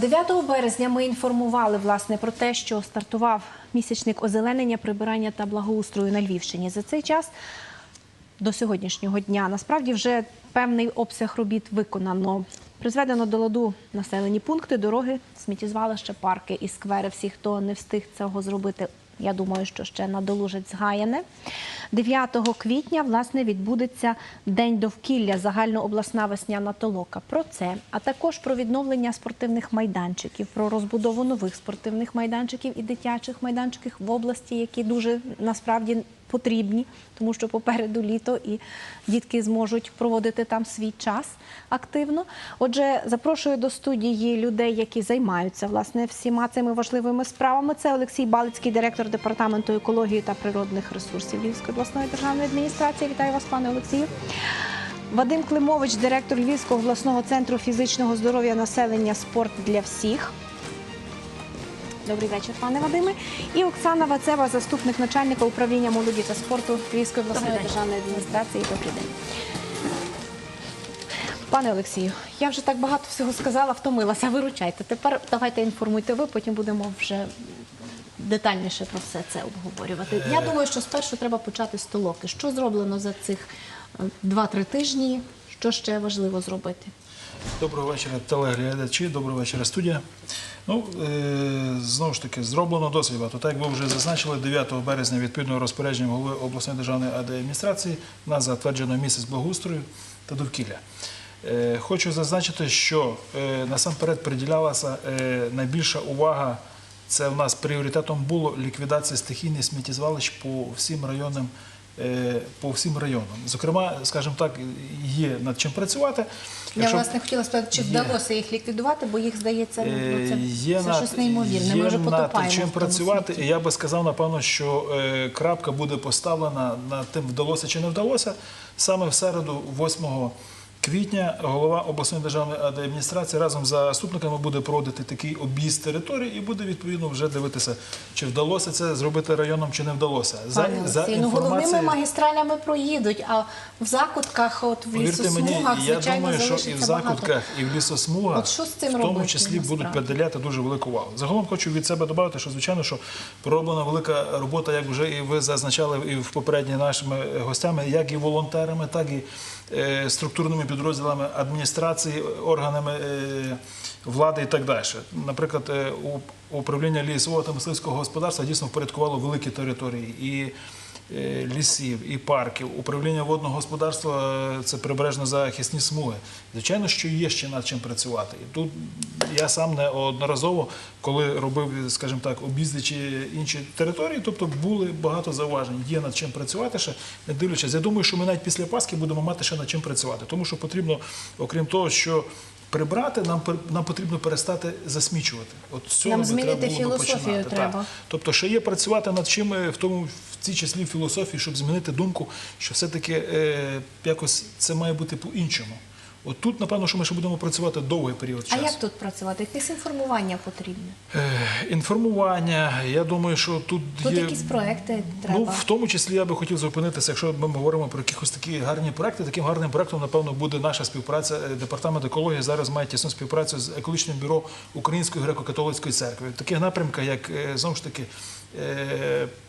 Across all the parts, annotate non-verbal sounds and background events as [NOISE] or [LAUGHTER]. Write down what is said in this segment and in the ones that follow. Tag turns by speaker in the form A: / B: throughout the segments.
A: 9 березня ми інформували власне про те, що стартував місячник озеленення, прибирання та благоустрою на Львівщині. За цей час до сьогоднішнього дня насправді вже певний обсяг робіт виконано. Призведено до ладу населені пункти, дороги, сміттєзвалища, парки і сквери. Всі, хто не встиг цього зробити, я думаю, що ще надолужить згаяне. 9 квітня власне відбудеться День довкілля, загальнообласна весняна толока. Про це, а також про відновлення спортивних майданчиків, про розбудову нових спортивних майданчиків і дитячих майданчиків в області, які дуже насправді потрібні, тому що попереду літо і дітки зможуть проводити там свій час активно. Отже, запрошую до студії людей, які займаються власне всіма цими важливими справами. Це Олексій Балицький, директор департаменту екології та природних ресурсів Львівської обласної державної адміністрації. Вітаю вас, пане Олексію. Вадим Климович, директор Львівського обласного центру фізичного здоров'я населення Спорт для всіх. Добрий вечір, пане Вадиме. І Оксана Вацева, заступник начальника управління молоді та спорту Львівської обласної державної адміністрації. Добрий день. Пане Олексію, я вже так багато всього сказала, втомилася. Виручайте. Тепер давайте інформуйте ви, потім будемо вже детальніше про все це обговорювати. Я думаю, що спершу треба почати з толоки. Що зроблено за цих е, 2-3 тижні? Що ще важливо зробити?
B: Доброго вечора, телеглядачі, доброго вечора, студія. Ну, е, знову ж таки, зроблено досить багато. Так, як ви вже зазначили, 9 березня відповідно розпорядженням голови обласної державної адміністрації у нас затверджено місяць благоустрою та довкілля. Е, хочу зазначити, що е, насамперед приділялася найбільша увага. Це в нас пріоритетом було ліквідація стихійних сміттєзвалищ по всім районам. Е, По всім районам, зокрема, скажімо так, є над чим працювати.
A: Я
B: Якщо-
A: власне хотіла спитати, чи
B: Є.
A: вдалося їх ліквідувати, бо їх здається, ну,
B: Е,
A: це,
B: є
A: це
B: над-
A: щось неймовірне. Ми
B: є
A: вже
B: над
A: потопаємо.
B: чим
A: в тому
B: працювати. І я би сказав, напевно, що е, крапка буде поставлена над тим, вдалося чи не вдалося. Саме в середу, 8 квітня, голова обласної державної адміністрації разом з заступниками буде проводити такий об'їзд території і буде відповідно вже дивитися, чи вдалося це зробити районом, чи не вдалося.
A: Пане Олексію, ну, головними магістралями проїдуть, а в закутках, от в
B: Повірте мені,
A: лісосмугах,
B: я
A: звичайно,
B: думаю, що і в
A: залишиться багато.
B: закутках, і в лісосмугах,
A: От що з цим
B: в тому
A: робити,
B: числі будуть
A: насправді?
B: приділяти дуже велику увагу. Загалом хочу від себе додати, що звичайно, що пророблена велика робота, як вже і ви зазначали і в попередні нашими гостями, як і волонтерами, так і структурними підрозділами адміністрації, органами е, влади і так далі. Наприклад, е, управління лісового та мисливського господарства дійсно впорядкувало великі території і е, лісів, і парків. Управління водного господарства е, це прибережно захисні смуги. Звичайно, що є ще над чим працювати. І тут я сам неодноразово, коли робив, скажімо так, об'їздичі інші території, тобто були багато зауважень. Є над чим працювати ще, не дивлячись. Я думаю, що ми навіть після Пасхи будемо мати ще над чим працювати, тому що потрібно, окрім того, що прибрати, нам нам потрібно перестати засмічувати. От з цього
A: Нам змінити
B: треба було
A: філософію
B: починати.
A: треба.
B: Так. Тобто, ще є працювати над чим, е, в тому в цій числі філософії, щоб змінити думку, що все-таки е, якось це має бути по-іншому. От тут, напевно, що ми ще будемо працювати довгий період
A: А як тут працювати? Якесь інформування потрібне?
B: Е, Інформування, я думаю, що тут,
A: Тут
B: є...
A: якісь проекти треба.
B: Ну, в тому числі я би хотів зупинитися, якщо ми говоримо про якісь такі гарні проекти. Таким гарним проектом, напевно, буде наша співпраця. Е, Департамент екології зараз має тісну співпрацю з екологічним бюро Української греко-католицької церкви. В таких напрямках, як е, знову ж таки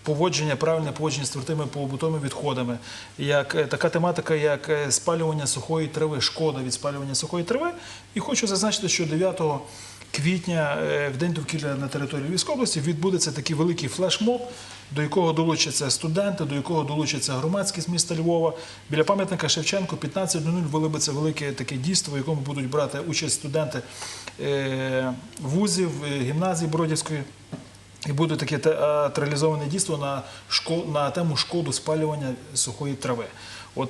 B: поводження, правильне поводження з твердими побутовими відходами, як е, така тематика, як е, спалювання сухої трави, шкода від спалювання сухої трави. І хочу зазначити, що 9 квітня е, в день довкілля на території Львівської області відбудеться такий великий флешмоб, до якого долучаться студенти, до якого долучиться громадськість міста Львова. Біля пам'ятника Шевченко 15.00 велибиться велике таке дійство, в якому будуть брати участь студенти е, вузів, е, гімназії Бродівської. І буде таке театралізоване дійство на, шко- на тему шкоду спалювання сухої трави. От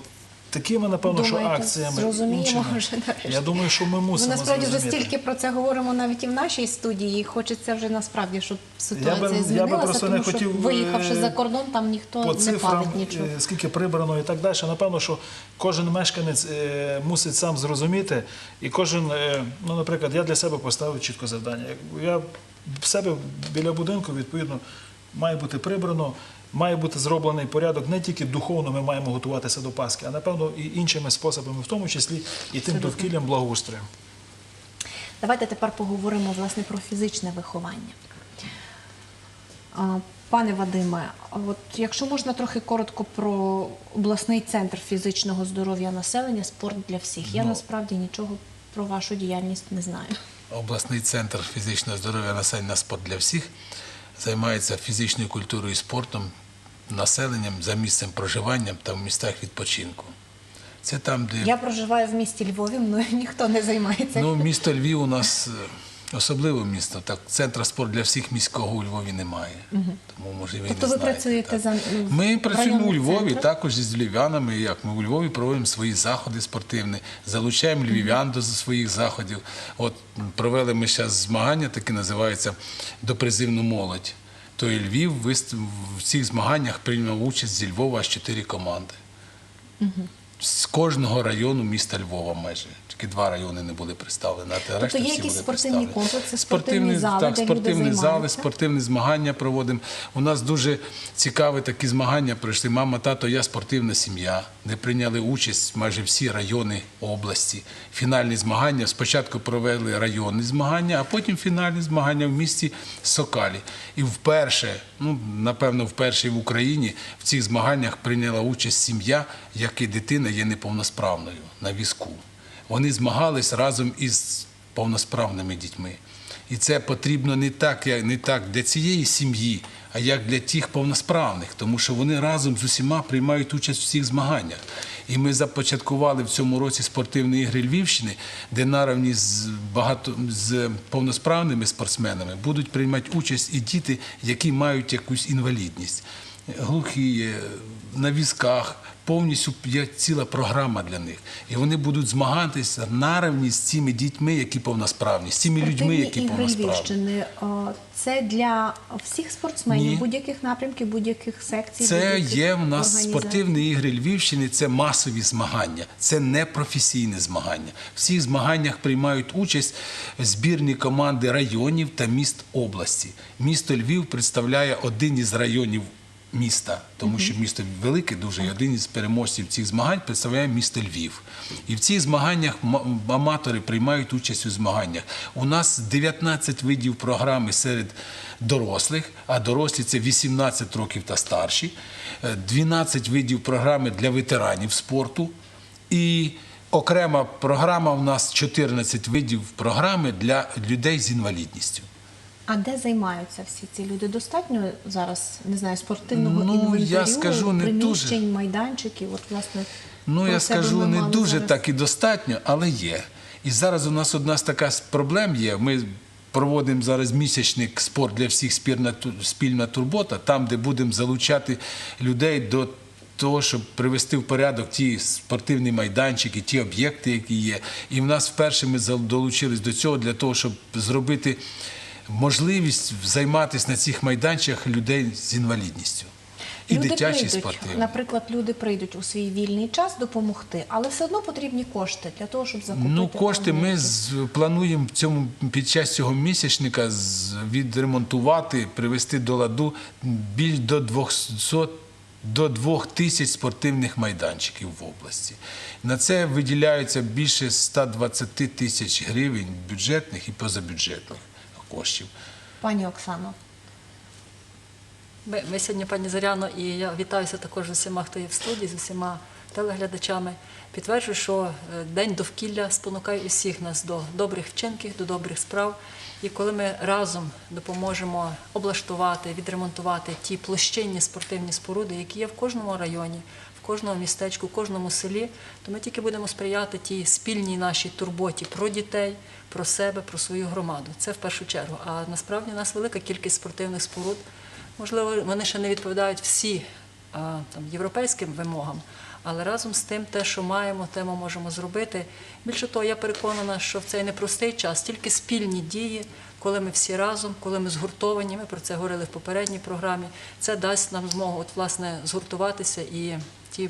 B: такими, напевно, що акціями
A: зрозуміємо вже нарешті?
B: я думаю, що ми
A: Ми
B: мусимо
A: насправді вже стільки про це говоримо навіть і в нашій студії. і Хочеться вже насправді, щоб ситуація
B: Я би- я би просто
A: тому
B: не
A: що виїхавши
B: е,
A: за кордон, там ніхто
B: по
A: не
B: цифрам,
A: палить нічого.
B: е, скільки прибрано і так далі. Напевно, що кожен мешканець е, мусить сам зрозуміти, і кожен, е, ну, наприклад, я для себе поставив чітко завдання. Я в себе біля будинку, відповідно, має бути прибрано. Має бути зроблений порядок не тільки духовно ми маємо готуватися до Пасхи, а напевно і іншими способами, в тому числі і тим довкіллям благоустроєм.
A: Давайте тепер поговоримо власне про фізичне виховання. Пане Вадиме, от якщо можна трохи коротко про обласний центр фізичного здоров'я населення, спорт для всіх. Я
C: Ну.
A: насправді нічого про вашу діяльність не знаю.
C: Обласний центр фізичного здоров'я населення спорт для всіх займається фізичною культурою і спортом населенням за місцем проживання та в містах відпочинку. Це там, де
A: Я проживаю в місті Львові, мною [LAUGHS] ніхто не займається.
C: ну, місто Львів у нас особливе місто. Так, центра спорт для всіх міського у Львові немає. Тому може ви
A: Тобто
C: не
A: ви
C: знаєте,
A: працюєте
C: так.
A: за
C: Ми працюємо у Львові також із львів'янами. Як ми у Львові проводимо свої заходи спортивні, залучаємо львів'ян до своїх заходів. От провели ми зараз змагання, таке називається допризивну молодь. То і Львів в цих змаганнях прийняв участь зі Львова аж чотири команди. З кожного району міста Львова майже. Тільки два райони не були представлені. А
A: Тобто
C: решта
A: є
C: всі
A: якісь
C: були
A: спортивні
C: представлені.
A: комплекси, спортивні зали,
C: так,
A: де люди
C: спортивні зали,
A: займаються?
C: спортивні змагання проводимо. У нас дуже цікаві такі змагання пройшли. Мама, тато, я спортивна сім'я, де прийняли участь майже всі райони області. Фінальні змагання спочатку провели районні змагання, а потім фінальні змагання в місті Сокалі. І вперше, ну напевно, вперше в Україні в цих змаганнях прийняла участь сім'я, яка дитина є неповносправною на візку. Вони змагались разом із повносправними дітьми. І це потрібно не так, як не так для цієї сім'ї, а як для тих повносправних, тому що вони разом з усіма приймають участь в всіх змаганнях. І ми започаткували в цьому році спортивні ігри Львівщини, де наравні з багато з повносправними спортсменами будуть приймати участь і діти, які мають якусь інвалідність, глухі, на візках. Повністю є ціла програма для них. І вони будуть змагатися наравні з цими дітьми, які повносправні, з цими людьми, які повносправні.
A: Це для всіх спортсменів, будь-яких напрямків, будь-яких секцій.
C: Це є в нас спортивні ігри Львівщини, це масові змагання, це не професійне змагання. В цих змаганнях приймають участь збірні команди районів та міст області. Місто Львів представляє один із районів міста, тому що місто велике дуже, і один із переможців цих змагань представляє місто Львів. І в цих змаганнях аматори приймають участь у змаганнях. У нас 19 видів програми серед дорослих, а дорослі це 18 років та старші, Е, 12 видів програми для ветеранів спорту. І окрема програма у нас 14 видів програми для людей з інвалідністю.
A: А де займаються всі ці люди? Достатньо зараз не знаю спортивного
C: Ну,
A: інвентарю,
C: я скажу, не
A: приміщень,
C: дуже.
A: майданчиків. От власне
C: Ну, я скажу, не дуже
A: зараз.
C: так і достатньо, але є. І зараз у нас одна з така проблем є. Ми проводимо зараз місячник спорт для всіх спільна, спільна турбота, там, де будемо залучати людей до того, щоб привести в порядок ті спортивні майданчики, ті об'єкти, які є. І в нас вперше ми долучились до цього для того, щоб зробити можливість займатися на цих майданчиках людей з інвалідністю. І
A: люди
C: дитячі
A: прийдуть,
C: спортивні.
A: Наприклад, люди прийдуть у свій вільний час допомогти, але все одно потрібні кошти для того, щоб закупити.
C: Ну, кошти ми з, плануємо в цьому під час цього місячника з, відремонтувати, привести до ладу більш до 200 до 2 тисяч спортивних майданчиків в області. На це виділяється більше 120 тисяч гривень бюджетних і позабюджетних коштів.
A: Пані Оксано,
D: Ми, ми сьогодні, пані Зоряно, і я вітаюся також з усіма, хто є в студії, з усіма телеглядачами. Підтверджую, що е, День довкілля спонукає усіх нас до добрих вчинків, до добрих справ. І коли ми разом допоможемо облаштувати, відремонтувати ті площинні спортивні споруди, які є в кожному районі, кожному містечку, кожному селі, то ми тільки будемо сприяти тій спільній нашій турботі про дітей, про себе, про свою громаду. Це в першу чергу. А насправді у нас велика кількість спортивних споруд. Можливо, вони ще не відповідають всі там, європейським вимогам, але разом з тим, те, що маємо, те ми можемо зробити. Більше того, я переконана, що в цей непростий час тільки спільні дії, коли ми всі разом, коли ми згуртовані, ми про це говорили в попередній програмі. Це дасть нам змогу от, власне, згуртуватися і ті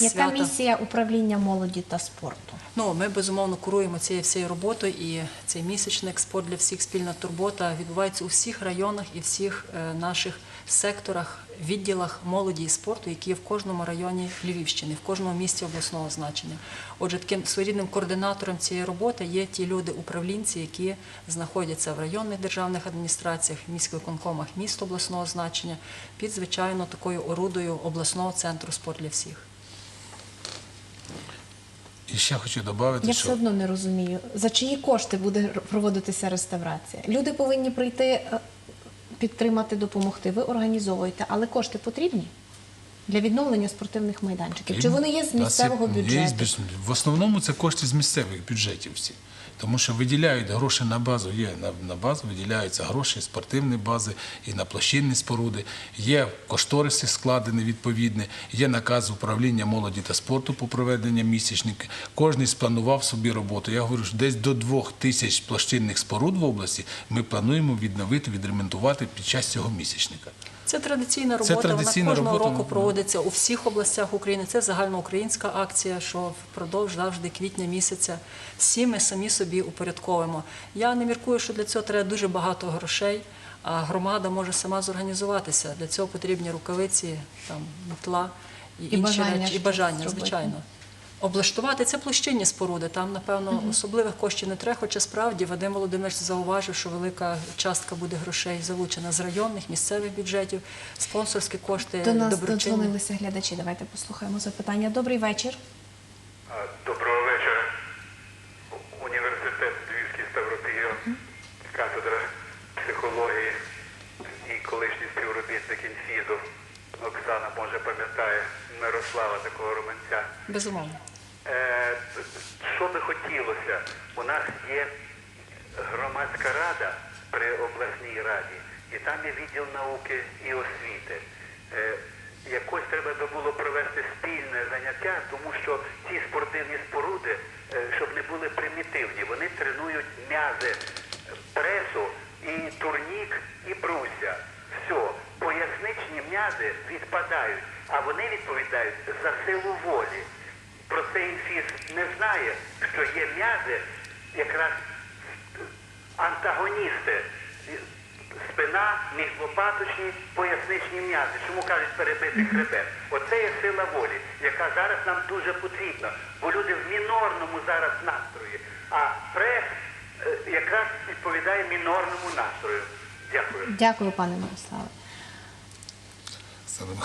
A: Яка місія управління молоді та спорту?
D: Ну, ми безумовно куруємо цією всією роботою, і цей місячник спорт для всіх спільна турбота відбувається у всіх районах і всіх е, наших секторах, відділах молоді і спорту, які є в кожному районі Львівщини, в кожному місті обласного значення. Отже, таким своєрідним координатором цієї роботи є ті люди, управлінці, які знаходяться в районних державних адміністраціях, міськвиконкомах міст обласного значення, під звичайно такою орудою обласного центру спорт для всіх.
C: Ще хочу додати,
A: Я
C: що
A: все одно не розумію, за чиї кошти буде проводитися реставрація. Люди повинні прийти, е, підтримати, допомогти. Ви організовуєте, але кошти потрібні для відновлення спортивних майданчиків. Чи вони є з місцевого
C: є
A: бюджету.
C: В основному це кошти з місцевих бюджетів всі. Тому що виділяють гроші на базу, є на, базу, виділяються гроші, спортивні бази і на площинні споруди, є кошториси складені відповідні, є наказ управління молоді та спорту по проведенню місячника. Кожен спланував собі роботу. Я говорю, що десь до двох тисяч площинних споруд в області ми плануємо відновити, відремонтувати під час цього місячника.
D: Це традиційна
C: Це
D: робота.
C: традиційна
D: Вона кожного
C: робота,
D: року
C: ну,
D: проводиться у всіх областях України. Це загальноукраїнська акція, що впродовж завжди квітня місяця всі ми самі собі упорядковуємо. Я не міркую, що для цього треба дуже багато грошей. А громада може сама зорганізуватися. Для цього потрібні рукавиці, там метла і, інші
A: бажання
D: речі, і бажання,
A: зробити.
D: звичайно. Облаштувати це площинні споруди. Там, напевно, особливих коштів не треба. Хоча справді Вадим Володимирович зауважив, що велика частка буде грошей залучена з районних, місцевих бюджетів, спонсорські кошти,
A: До нас додзвонилися глядачі. Давайте послухаємо запитання. Добрий вечір.
E: Доброго вечора. Університет Львівський Ставропігіон, кафедра психології і колишній співробітник інфіду Оксана, може, пам'ятає Мирослава такого романця.
D: Безумовно.
E: Е, Що би хотілося? У нас є громадська рада при обласній раді, і там є відділ науки і освіти. Е, Якось треба було провести спільне заняття, тому що ці спортивні споруди, е, щоб не були примітивні, вони тренують м'язи пресу і турнік, і бруся. Все, поясничні м'язи відпадають, а вони відповідають за силу волі. Про це інфіс не знає, що є м'язи якраз антагоністи. Спина, міжлопаточні, поясничні м'язи. Чому кажуть перебити хребет? Оце є сила волі, яка зараз нам дуже потрібна, бо люди в мінорному зараз настрої, а прес е, якраз відповідає мінорному настрою. Дякую.
A: Дякую, пане Мирославе.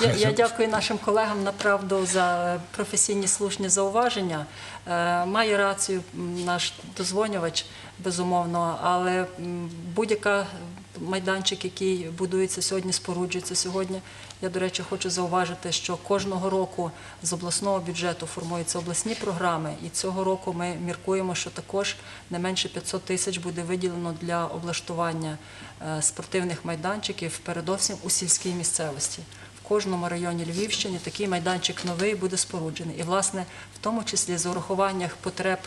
D: Я, я дякую нашим колегам направду за професійні слушні зауваження. Е, має рацію наш дозвонювач, безумовно, але будь-яка майданчик, який будується сьогодні, споруджується сьогодні. Я, до речі, хочу зауважити, що кожного року з обласного бюджету формуються обласні програми, і цього року ми міркуємо, що також не менше 500 тисяч буде виділено для облаштування е, спортивних майданчиків, передовсім у сільській місцевості. Кожному районі Львівщини такий майданчик новий буде споруджений. І, власне, в тому числі з урахуванням потреб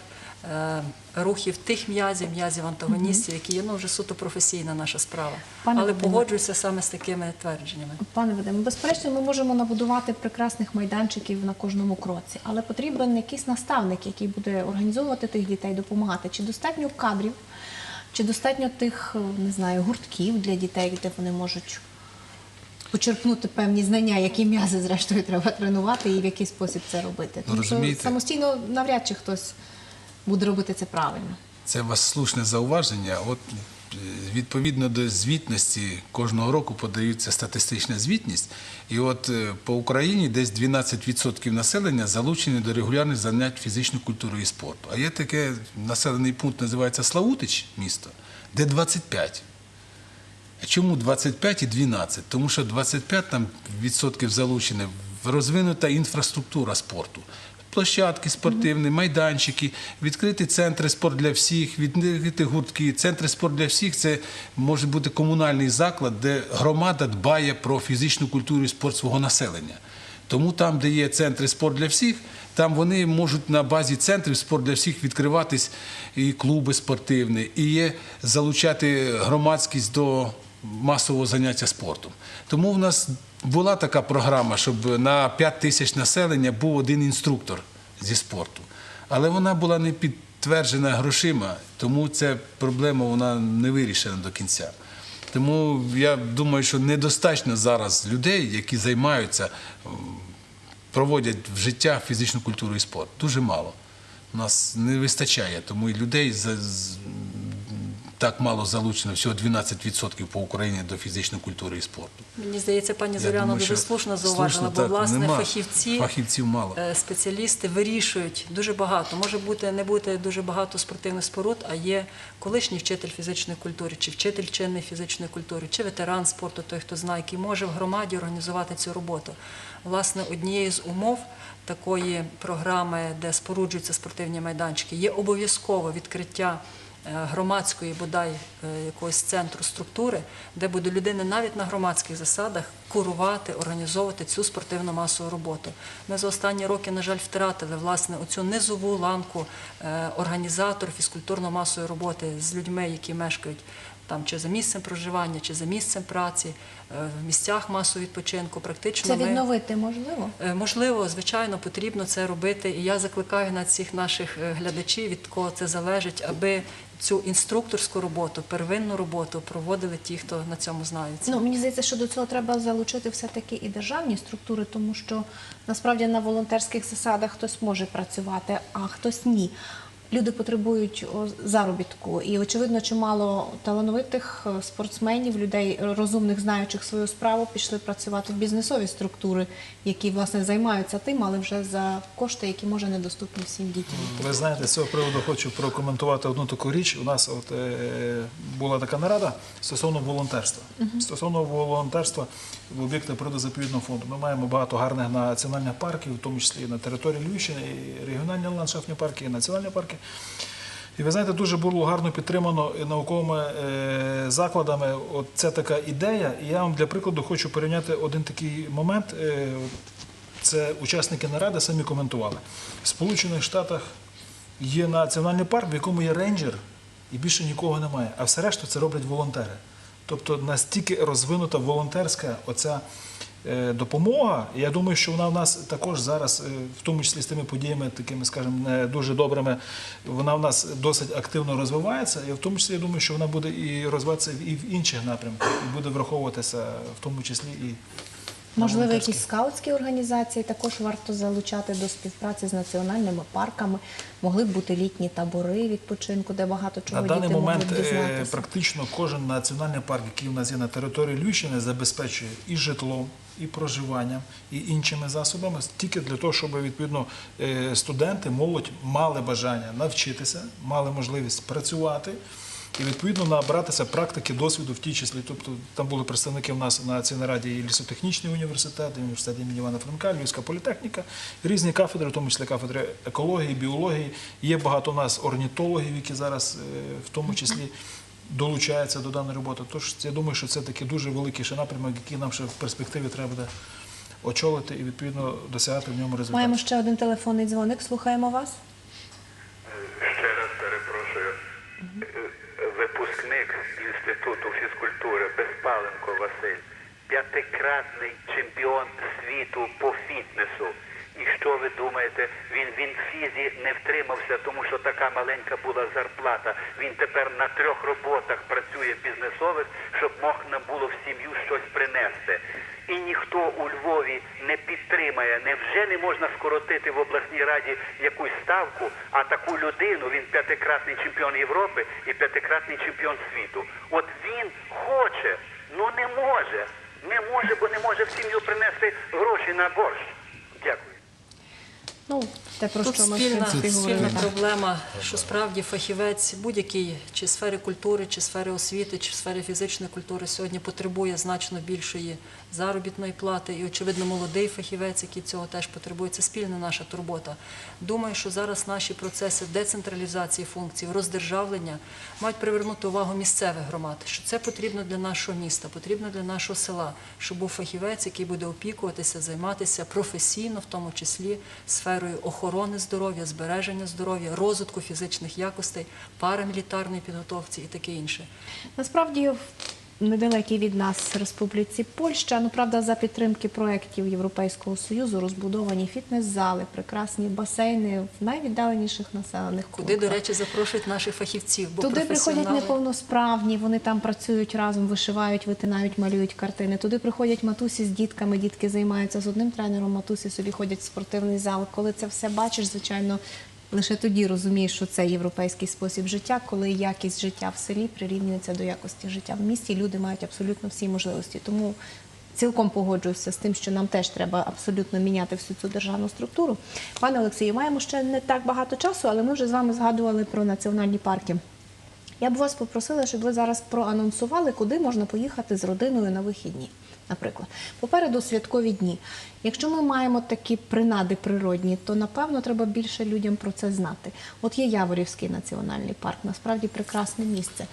D: е, рухів тих м'язів, м'язів антагоністів, які є ну, вже суто професійна наша справа.
A: Пане
D: Але погоджуюся саме з такими твердженнями.
A: Пане Вадиме, безперечно, ми можемо набудувати прекрасних майданчиків на кожному кроці, але потрібен якийсь наставник, який буде організовувати тих дітей, допомагати. Чи достатньо кадрів, чи достатньо тих, е, не знаю, гуртків для дітей, де вони можуть почерпнути певні знання, які м'язи зрештою треба тренувати і в який спосіб це робити. Тому що
C: розумієте-
A: самостійно навряд чи хтось буде робити це правильно.
C: Це у вас слушне зауваження. От е, відповідно до звітності кожного року подається статистична звітність. І от е, по Україні десь 12% населення залучені до регулярних занять фізичною культурою і спорту. А є таке населений пункт, називається Славутич, місто, де 25. Чому 25 і 12? Тому що 25 там відсотків залучені в розвинута інфраструктура спорту. Площадки спортивні, майданчики, відкриті центри спорт для всіх, відкриті гуртки. Центри спорт для всіх це може бути комунальний заклад, де громада дбає про фізичну культуру і спорт свого населення. Тому там, де є центри спорт для всіх, там вони можуть на базі центрів спорт для всіх відкриватись і клуби спортивні, і є залучати громадськість до масового заняття спортом. Тому в нас була така програма, щоб на 5 тисяч населення був один інструктор зі спорту. Але вона була не підтверджена грошима, тому ця проблема вона не вирішена до кінця. Тому я думаю, що недостатньо зараз людей, які займаються, проводять в життя фізичну культуру і спорт. Дуже мало. У нас не вистачає, тому і людей так мало залучено, всього 12% по Україні до фізичної культури і спорту.
D: Мені здається, пані Зоряна дуже слушно зауважила, бо власне
C: нема.
D: фахівці,
C: Фахівців мало.
D: е, спеціалісти вирішують дуже багато. Може бути не бути дуже багато спортивних споруд, а є колишній вчитель фізичної культури, чи вчитель чинної фізичної культури, чи ветеран спорту, той, хто знає, який може в громаді організувати цю роботу. Власне, однією з умов такої програми, де споруджуються спортивні майданчики, є обов'язково відкриття громадської бодай е, якогось центру структури, де буде людина навіть на громадських засадах курувати, організовувати цю спортивну масову роботу. Ми за останні роки, на жаль, втратили власне оцю низову ланку е, організаторів фізкультурно-масової роботи з людьми, які мешкають там чи за місцем проживання, чи за місцем праці, е, в місцях масового відпочинку. Практично
A: Це
D: ми...
A: відновити можливо?
D: Е, Можливо, звичайно, потрібно це робити. І я закликаю на всіх наших е, глядачів, від кого це залежить, аби цю інструкторську роботу, первинну роботу проводили ті, хто на цьому знається.
A: Ну мені здається, що до цього треба залучити все-таки і державні структури, тому що насправді на волонтерських засадах хтось може працювати, а хтось ні. Люди потребують заробітку, і очевидно, чимало талановитих е, спортсменів, людей е, розумних, знаючих свою справу, пішли працювати в бізнесові структури, які власне займаються тим, але вже за кошти, які може недоступні всім дітям.
B: Ви знаєте, з цього приводу хочу прокоментувати одну таку річ. У нас от, е, була така нарада стосовно волонтерства. Стосовно волонтерства в об'єктах природозаповідного фонду. Ми маємо багато гарних національних парків, в тому числі і на території Львівщини, і регіональні ландшафтні парки, і національні парки. І ви знаєте, дуже було гарно підтримано науковими е, закладами. От така ідея. І я вам для прикладу хочу порівняти один такий момент. Е, це учасники наради самі коментували. В Сполучених Штатах є національний парк, в якому є рейнджер, і більше нікого немає. А все решту це роблять волонтери. Тобто настільки розвинута волонтерська оця е, допомога. Я думаю, що вона в нас також зараз, е, в тому числі з тими подіями, такими, скажімо, не дуже добрими, вона в нас досить активно розвивається. І в тому числі я думаю, що вона буде і розвиватися і в інших напрямках, і буде враховуватися в тому числі і.
A: Можливо, якісь скаутські організації також варто залучати до співпраці з національними парками. Могли б бути літні табори відпочинку, де багато чого
B: На
A: діти
B: даний момент
A: могли б
B: е,
A: дізнатися.
B: практично кожен національний парк, який у нас є на території Львівщини, забезпечує і житлом, і проживанням, і іншими засобами, тільки для того, щоб відповідно е, студенти, молодь мали бажання навчитися, мали можливість працювати. І відповідно набратися практики досвіду в тій числі. Тобто там були представники в нас на цій нараді і лісотехнічний університет, і університет імені Івана Франка, Львівська політехніка, різні кафедри, в тому числі кафедри екології, біології. Є багато у нас орнітологів, які зараз е, в тому числі долучаються до даної роботи. Тож я думаю, що це такий дуже великий ще напрямок, який нам ще в перспективі треба буде очолити і відповідно досягати в ньому результатів.
A: Маємо ще один телефонний дзвоник. Слухаємо вас.
E: П'ятикратний чемпіон світу по фітнесу. І що ви думаєте, він, в фізі не втримався, тому що така маленька була зарплата. Він тепер на трьох роботах працює бізнесових, щоб можна було в сім'ю щось принести. І ніхто у Львові не підтримає. Невже не можна скоротити в обласній раді якусь ставку, а таку людину, він п'ятикратний чемпіон Європи і п'ятикратний чемпіон світу. От він хоче, ну не може. Не може, бо не може в сім'ю принести гроші на борщ.
A: Ну, те, про
D: Тут
A: що ми
D: спільна, спільна проблема, що справді фахівець будь-який чи сфери культури, чи сфери освіти, чи сфери фізичної культури сьогодні потребує значно більшої заробітної плати. І, очевидно, молодий фахівець, який цього теж потребує, це спільна наша турбота. Думаю, що зараз наші процеси децентралізації функцій, роздержавлення мають привернути увагу місцевих громад, що це потрібно для нашого міста, потрібно для нашого села, щоб був фахівець, який буде опікуватися, займатися професійно, в тому числі сферою охорони здоров'я, збереження здоров'я, розвитку фізичних якостей, парамілітарної підготовці і таке інше.
A: Насправді в недалекій від нас республіці Польща, ну правда, за підтримки проєктів Європейського Союзу розбудовані фітнес-зали, прекрасні басейни в найвіддаленіших населених
D: Куди,
A: пунктах.
D: до речі, запрошують наших фахівців, бо
A: Туди приходять неповносправні, вони там працюють разом, вишивають, витинають, малюють картини. Туди приходять матусі з дітками, дітки займаються з одним тренером, матусі собі ходять в спортивний зал. Коли це все бачиш, звичайно, лише тоді розумієш, що це європейський спосіб життя, коли якість життя в селі прирівнюється до якості життя в місті. Люди мають абсолютно всі можливості. Тому цілком погоджуюся з тим, що нам теж треба абсолютно міняти всю цю державну структуру. Пане Олексію, маємо ще не так багато часу, але ми вже з вами згадували про національні парки. Я б вас попросила, щоб ви зараз проанонсували, куди можна поїхати з родиною на вихідні. Наприклад, попереду святкові дні. Якщо ми маємо такі принади природні, то напевно треба більше людям про це знати. От є Яворівський національний парк, насправді прекрасне місце.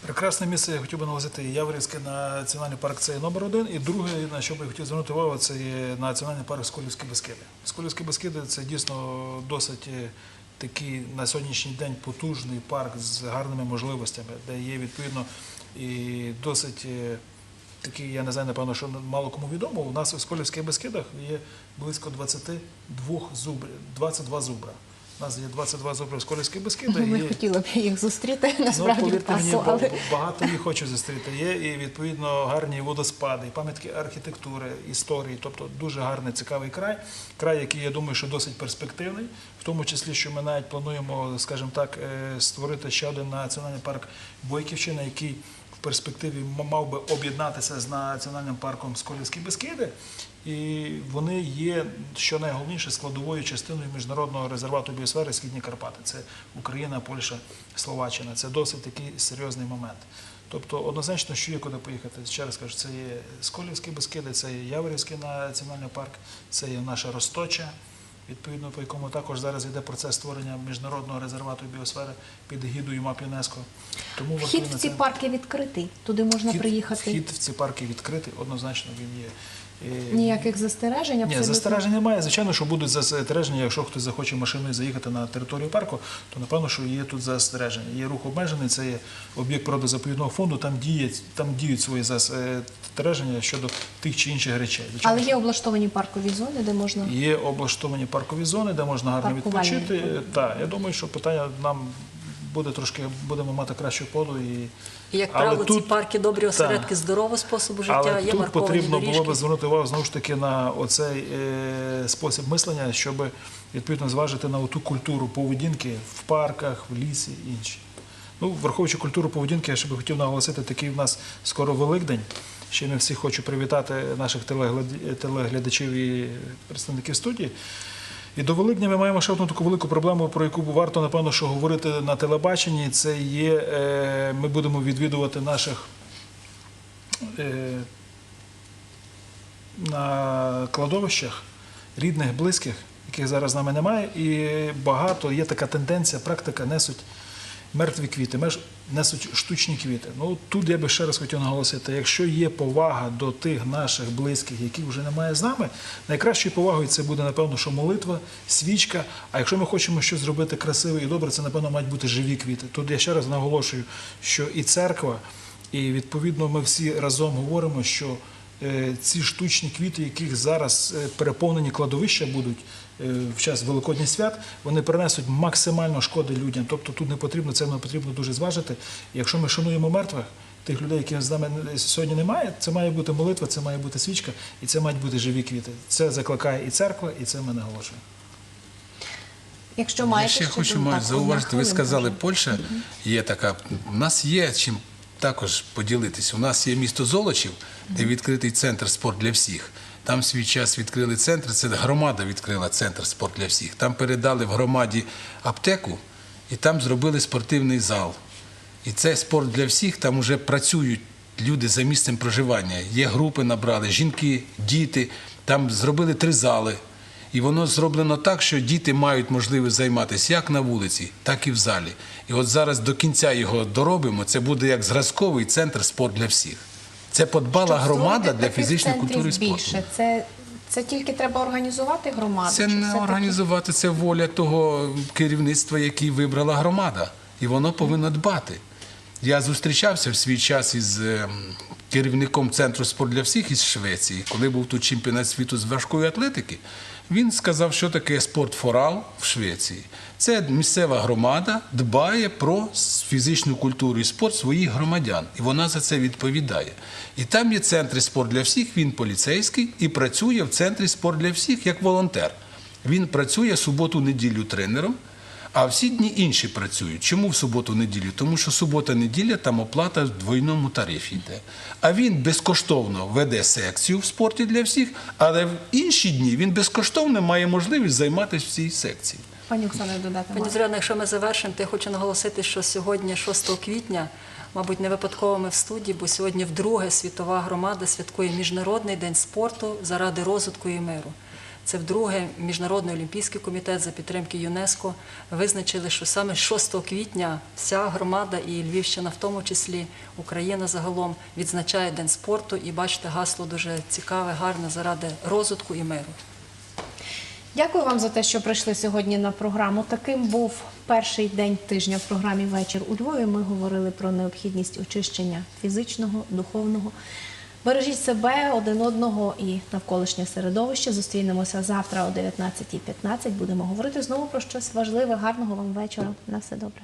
B: Прекрасне місце, я хотів би наголосити, Яворівський національний парк це номер один. І друге, на що би я хотів звернути увагу, це є національний парк Сколівські Бескиди. Сколівські Бескиди це дійсно досить е, такий на сьогоднішній день потужний парк з гарними можливостями, де є відповідно і досить е, такий, я не знаю, напевно, що мало кому відомо. У нас у Сколівських Бескидах є близько 22 зубрів, 22 зубра. У нас є 22 зубри в Сколівських Бескидах.
A: Ми
B: є-
A: хотіли б їх зустріти
B: Ну,
A: насправді в
B: повірте мені,
A: але
B: багато їх хочу зустріти. Є і відповідно гарні водоспади, пам'ятки архітектури, історії, тобто дуже гарний, цікавий край. Край, який я думаю, що досить перспективний, в тому числі, що ми навіть плануємо, скажімо так, е, створити ще один національний парк Бойківщина, який перспективі мав би об'єднатися з національним парком Сколівські Бескиди. І вони є, що найголовніше, складовою частиною міжнародного резервату біосфери Східні Карпати. Це Україна, Польща, Словаччина. Це досить такий серйозний момент. Тобто однозначно, що є куди поїхати. Ще раз кажу, це є Сколівські Бескиди, це є Яворівський національний парк, це є наша Росточа, відповідно, по якому також зараз йде процес створення міжнародного резервату біосфери під гідою МАП ЮНЕСКО. Тому
A: вхід в ці
B: це-
A: парки відкритий. Туди можна
B: Вхід-
A: приїхати.
B: Вхід в ці парки відкритий, однозначно він є. Е,
A: Ніяких застережень,
B: ні,
A: абсолютно.
B: застережень немає. Звичайно, що будуть застереження. Якщо хтось захоче машиною заїхати на територію парку, то напевно, що є тут застереження. Є рух обмежений, це є об'єкт природозаповідного фонду. Там діють, там діють свої застереження щодо тих чи інших речей. Звичайно,
A: Але є облаштовані паркові зони, де можна
B: Є облаштовані паркові зони, де можна гарно відпочити. Так, я думаю, що питання нам буде трошки, будемо мати кращу поду. І,
D: І, як
B: Але
D: правило, ці парки добрі осередки
B: Так.
D: здорового способу життя,
B: Але
D: є
B: тут потрібно
D: доріжки.
B: було би звернути увагу знову ж таки на оцей е, спосіб мислення, щоб відповідно зважити на ту культуру поведінки в парках, в лісі і інші. Ну, враховуючи культуру поведінки, я ще би хотів наголосити, такий в нас скоро Великдень. Ще не всіх хочу привітати наших телегляд- телеглядачів і представників студії. І до Великдня ми маємо ще одну таку велику проблему, про яку варто, напевно, що говорити на телебаченні. Це є, е, ми будемо відвідувати наших е, на кладовищах рідних, близьких, яких зараз з нами немає, і багато є така тенденція, практика несуть мертві квіти, меж- несуть штучні квіти. Ну тут я би ще раз хотів наголосити: якщо є повага до тих наших близьких, яких вже немає з нами, найкращою повагою це буде, напевно, що молитва, свічка. А якщо ми хочемо щось зробити красиве і добре, це напевно мають бути живі квіти. Тут я ще раз наголошую, що і церква, і відповідно ми всі разом говоримо, що е, ці штучні квіти, яких зараз е, переповнені кладовища будуть в час Великодніх свят, вони принесуть максимально шкоди людям. Тобто тут не потрібно, це не потрібно дуже зважити. Якщо ми шануємо мертвих, тих людей, яких з нами сьогодні немає, це має бути молитва, це має бути свічка, і це мають бути живі квіти. Це закликає і церква, і це ми наголошуємо.
A: Якщо
C: Я
A: маєте
C: ще
A: ще
C: хочу
A: думку, так,
C: зауважити, ви сказали. Польща є така. У нас є чим також поділитися. У нас є місто Золочів, де відкритий центр спорт для всіх, Там свій час відкрили центр. Це громада відкрила центр спорт для всіх. Там передали в громаді аптеку і там зробили спортивний зал. І це спорт для всіх. Там вже працюють люди за місцем проживання. Є групи набрали, жінки, діти. Там зробили три зали. І воно зроблено так, що діти мають можливість займатися як на вулиці, так і в залі. І от зараз до кінця його доробимо. Це буде як зразковий центр спорт для всіх. Це подбала
A: Щоб
C: громада для фізичної культури і спорту.
A: більше. Це, це тільки треба організувати громаду.
C: Це
A: чи
C: не організувати, це воля того керівництва, яке вибрала громада. І воно повинно дбати. Я зустрічався в свій час із е, керівником центру спорт для всіх із Швеції, коли був тут чемпіонат світу з важкої атлетики. Він сказав, що таке спортфорал в Швеції. Це місцева громада дбає про фізичну культуру і спорт своїх громадян, і вона за це відповідає. І там є центр спорт для всіх. Він поліцейський і працює в центрі спорт для всіх як волонтер. Він працює суботу-неділю тренером. А всі дні інші працюють. Чому в суботу-неділю? Тому що субота-неділя там оплата в двойному тарифі йде. А він безкоштовно веде секцію в спорті для всіх, але в інші дні він безкоштовно має можливість займатися в цій секції.
A: Пані Оксана, додати
D: Пані? Зоряна, якщо ми завершимо, то я хочу наголосити, що сьогодні, 6 квітня, мабуть, не випадково ми в студії, бо сьогодні вдруге світова громада святкує Міжнародний день спорту заради розвитку і миру. Це вдруге Міжнародний олімпійський комітет за підтримки ЮНЕСКО визначили, що саме 6 квітня вся громада і Львівщина, в тому числі Україна загалом, відзначає День спорту. І бачите, гасло дуже цікаве, гарне заради розвитку і миру.
A: Дякую вам за те, що прийшли сьогодні на програму. Таким був перший день тижня в програмі Вечір у Львові. Ми говорили про необхідність очищення фізичного, духовного. Бережіть себе, один одного і навколишнє середовище. Зустрінемося завтра о 19.15. Будемо говорити знову про щось важливе. Гарного вам вечора. На все добре.